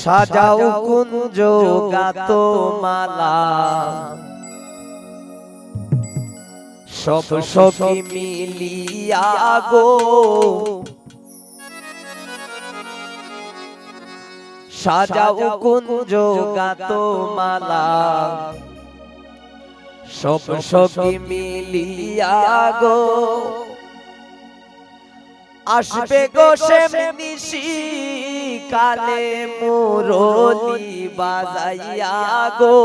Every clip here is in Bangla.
সাজাও কুঞ্জ গাতো মালা। সব সখী মিলিয়া গো। সাজাও কুঞ্জ গাতো মালা। সব সখী মিলিয়া গো। আসবে গো সেমনিশি কালে মুরলি বাজাইয়া গো।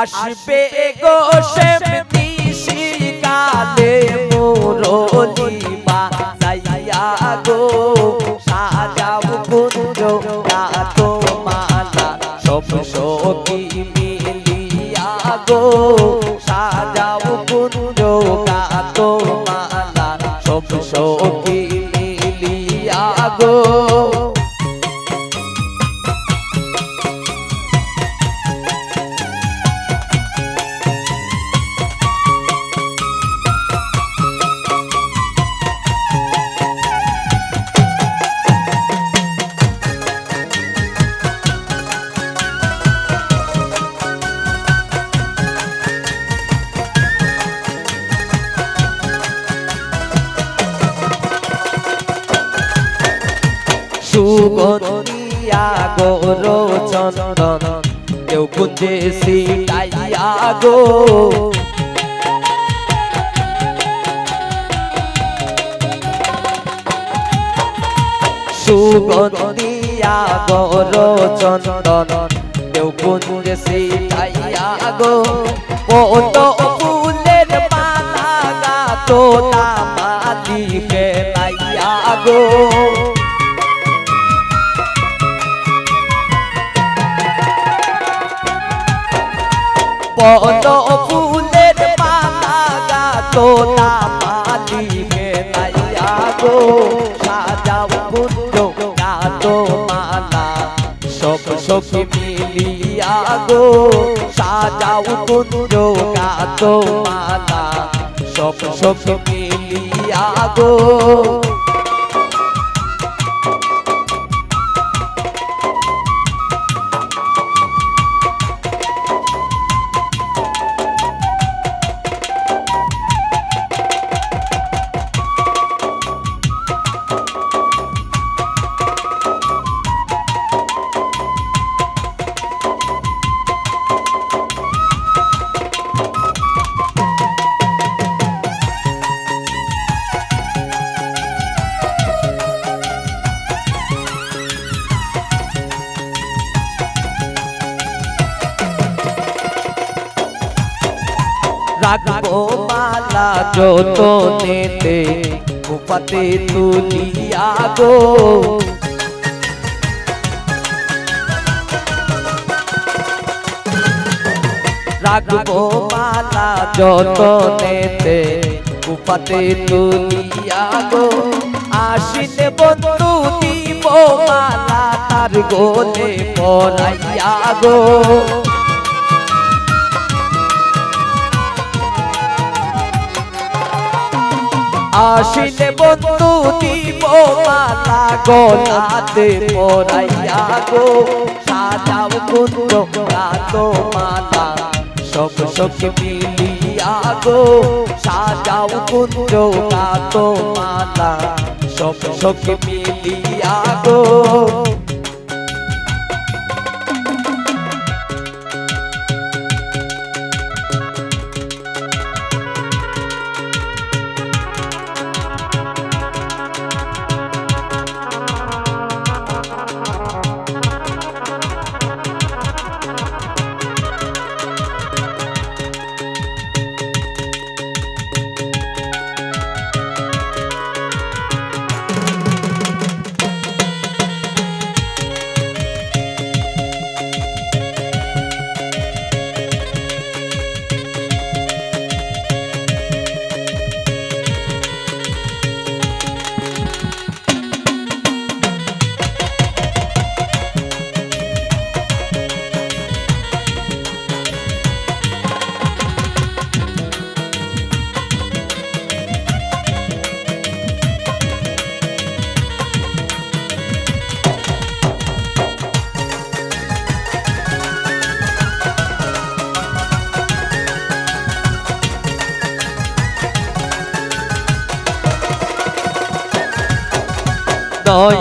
আসবে গো সেমনিশি কালে মুরলি বাজাইয়া গো। সাজাও কুঞ্জ গাতো মালা সব সখী মিলিয়া গো সাজাও কুঞ্জ গাতো মালা সব সখী মিলিয়া গো। সুগন্ধিয়া গোর চন্দন কেউ কুঞ্জে সিটাইয়া গো। সুগন্ধিয়া গোর চন্দন কেউ কুঞ্জে সিটাইয়া গো। কত ফুলের মালা গাতো তামালিকে লাইয়া গো। সখী মিলিয়া গো সাজাও কুঞ্জ গাতো মালা সব সখী মিলিয়া গো মালা যত নেতে কুপাতে তুলিয়া গো। রাখব মালা যত নেতে কুপাতে তুলিয়া গো। আসিলে বন্ধু দিব মালা তার গোলে পড়াইয়া গো। আসিলে বন্ধু দিব মালা গলাতে পরাইয়া গো। সাজাও কুন্দ গাতো মালা সব সখী মিলিয়া গো। সাজাও কুন্দ গাতো মালা সব সখী মিলিয়া গো।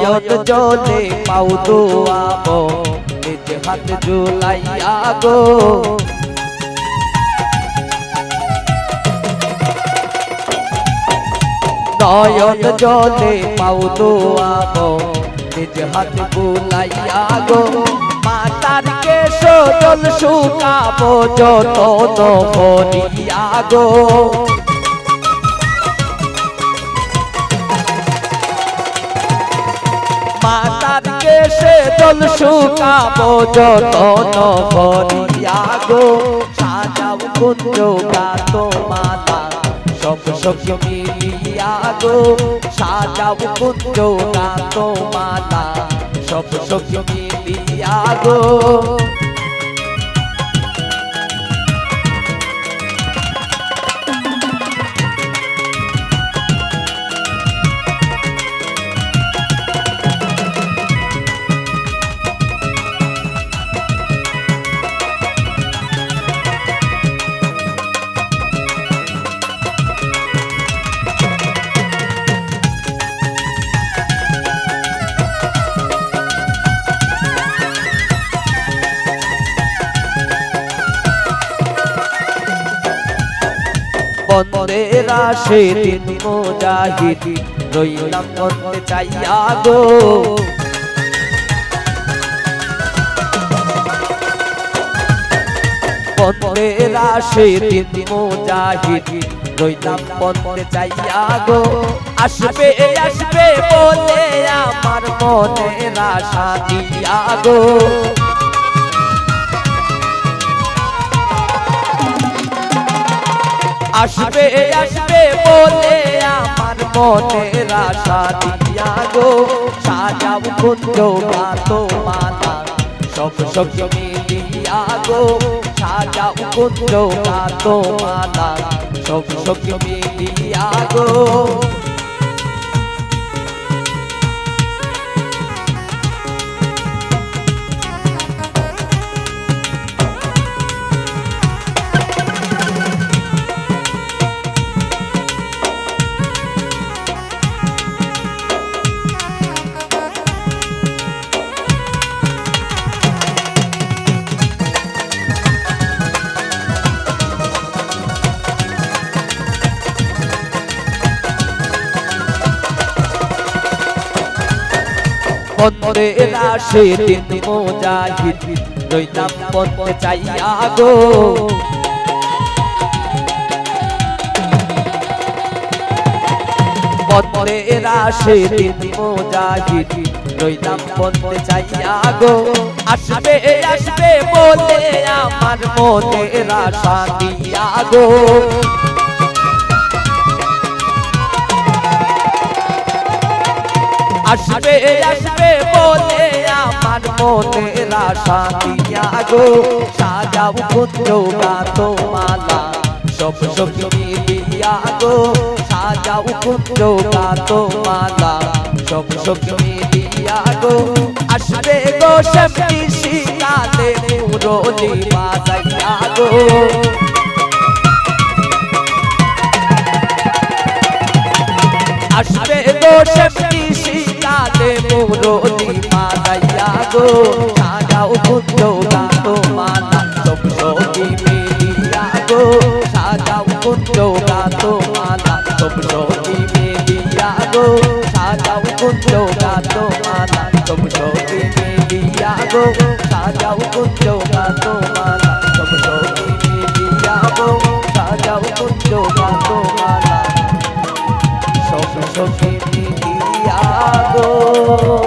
নয়ন জলে পাউ দোয়াবো নিজ হাত জুলাইয়া গো। নয়ন জলে পাউ দোয়াবো নিজ হাত বুলাইয়া গো। মাতার কেশ জল শুকাবো যত হরিয়া গো। কেশে দল শুকাবো, যতন হরিয়া গো, সাজাও কুঞ্জ গাতো মালা। সব সখী মিলিয়া গো, সাজাও কুঞ্জ গাতো মালা। সব সখী মিলিয়া গো। বন্দের আসে দিন মোজাহিদ রইলাম বন্দে চাইয়া গো। বন্দের আসে দিন মোজাহিদ রইলাম বন্দে চাইয়া গো। আসবে আসবে বলে আমার মনের আশা দিয়া গো। আসবে আসবে বলে আমার মনের আশা। দিয়া গো, সাজাও কুঞ্জ গাতো মাতা সব সব দিয়া গো, সাজাও কুঞ্জ গাতো মাতা সব সব দিয়া গো বন্দরে আসে দিন মোজাহিদ। রইলাম বন্দে চাইয়া গো। বন্দরে আসে দিন মোজাহিদ। রইলাম বন্দে চাইয়া গো। আসবে আসবে বলে আমার মনের আশা দিয়া গো। আসবে আসবে আমার মনের আশা দিয়া গো, সাজাও কুঞ্জ গাতো মালা সব সব মিলিয়া গো, সাজাও কুঞ্জ গাতো মালা সব সব মিলিয়া গো, আসবে গো শ্যামটি শীতালে মুরলি বাজাইয়া গো। गो सारा उपतो गातो माना सब सोगी मेरिया गो सारा उपतो गातो माना सब सोगी मेरिया गो सारा उपतो गातो माना सब सोगी मेरिया गो सारा उपतो गातो माना सब सोगी मेरिया गो सारा उपतो गातो माना सब सोगी मेरिया गो